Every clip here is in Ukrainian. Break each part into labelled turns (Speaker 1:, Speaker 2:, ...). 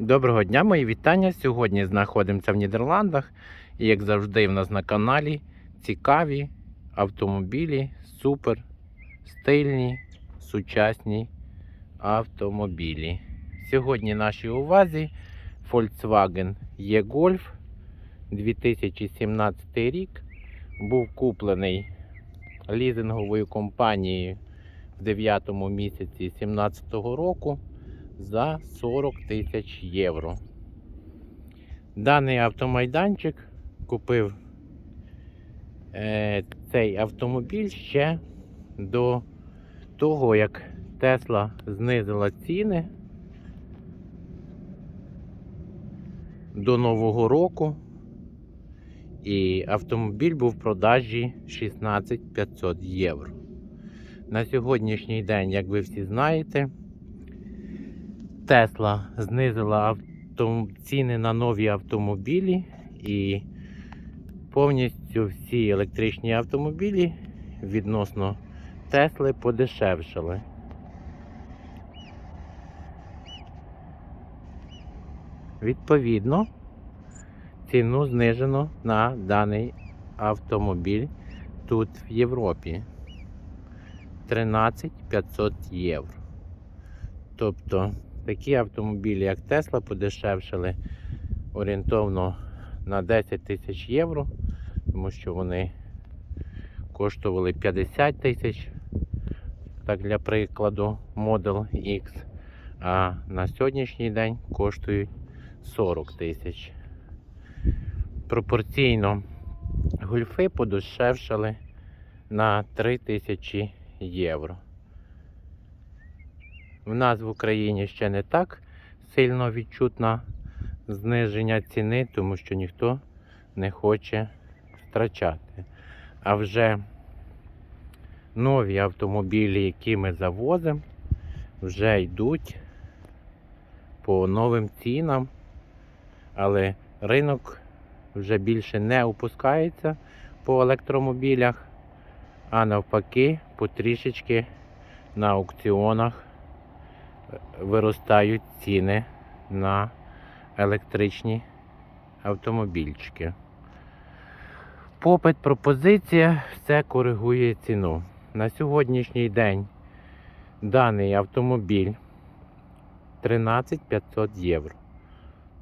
Speaker 1: Доброго дня, мої вітання. Сьогодні знаходимося в Нідерландах. І як завжди, в нас на каналі цікаві автомобілі, супер стильні, сучасні автомобілі. Сьогодні нашій увазі Volkswagen E-Golf 2017 рік. Був куплений лізинговою компанією в 9 місяці 2017 року за 40 тисяч євро. Даний автомайданчик купив е, цей автомобіль ще до того, як Тесла знизила ціни до Нового року. І автомобіль був в продажі 16 500 євро. На сьогоднішній день, як ви всі знаєте, Тесла знизила ціни на нові автомобілі і повністю всі електричні автомобілі відносно Тесли подешевшали. Відповідно, ціну знижено на даний автомобіль тут в Європі 13 500 євро. Тобто такі автомобілі, як Тесла, подешевшили орієнтовно на 10 тисяч євро, тому що вони коштували 50 тисяч, так для прикладу, Model X, а на сьогоднішній день коштують 40 тисяч. Пропорційно гольфи подешевшали на 3 тисячі євро. В нас в Україні ще не так сильно відчутно зниження ціни, тому що ніхто не хоче втрачати. А вже нові автомобілі, які ми завозимо, вже йдуть по новим цінам, але ринок вже більше не опускається по електромобілях, а навпаки, потрішечки на аукціонах виростають ціни на електричні автомобільчики. Попит, пропозиція, все коригує ціну. На сьогоднішній день даний автомобіль 13 500 євро.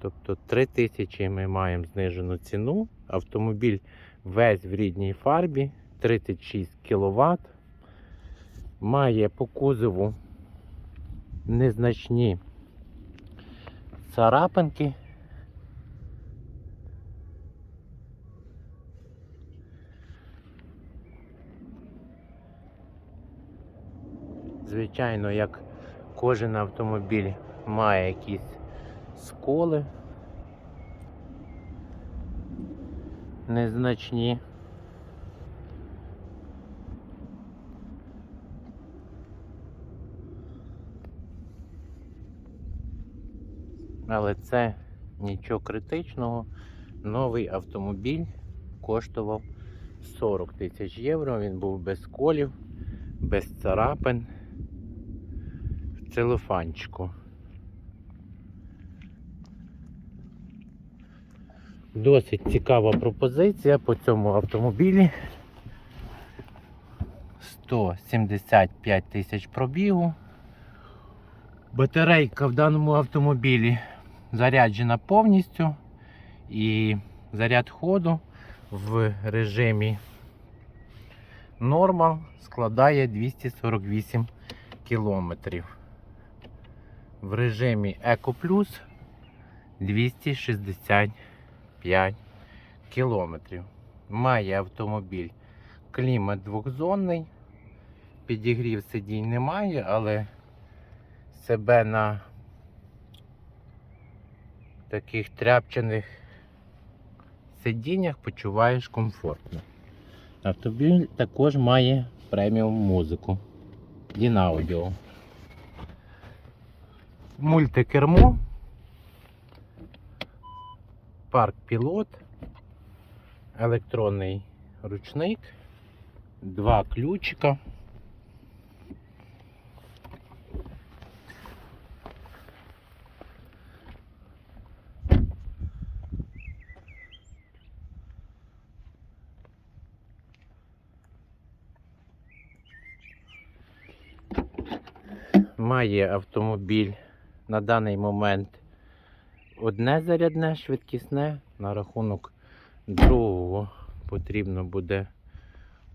Speaker 1: Тобто 3 тисячі ми маємо знижену ціну. Автомобіль весь в рідній фарбі, 36 кВт. Має по кузову незначні царапинки. Звичайно, як кожен автомобіль має якісь сколи незначні. Але це нічого критичного. Новий автомобіль коштував 40 тисяч євро. Він був без колів, без царапин, в целофанчику. Досить цікава пропозиція по цьому автомобілі. 175 тисяч пробігу. Батарейка в даному автомобілі заряджена повністю і заряд ходу в режимі Normal складає 248 кілометрів. В режимі Eco Plus 265 кілометрів. Має автомобіль клімат двохзонний, підігрів сидінь немає, але себе на таких тряпчаних сидіннях почуваєш комфортно. Автомобіль також має преміум музику. Дінаудіо. Мультикермо. Парк пілот. Електронний ручник. Два ключика. Має автомобіль на даний момент одне зарядне швидкісне. На рахунок другого потрібно буде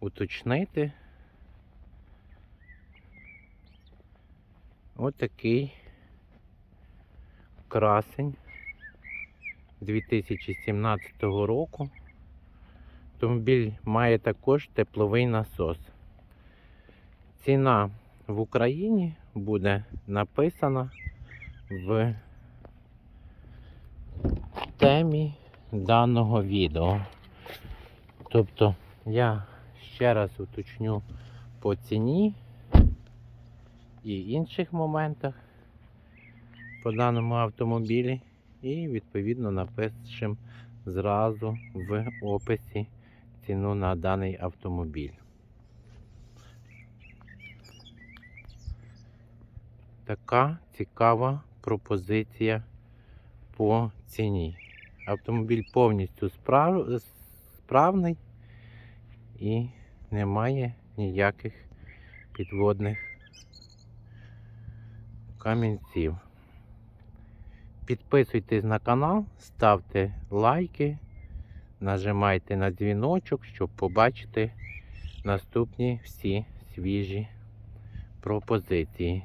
Speaker 1: уточнити. Отакий красень 2017 року. Автомобіль має також тепловий насос. Ціна в Україні буде написана в темі даного відео. Тобто я ще раз уточню по ціні і інших моментах по даному автомобілі і відповідно напишемо зразу в описі ціну на даний автомобіль. Така цікава пропозиція по ціні. Автомобіль повністю справ... справний і немає ніяких підводних камінців. Підписуйтесь на канал, ставте лайки, нажимайте на дзвіночок, щоб побачити наступні всі свіжі пропозиції.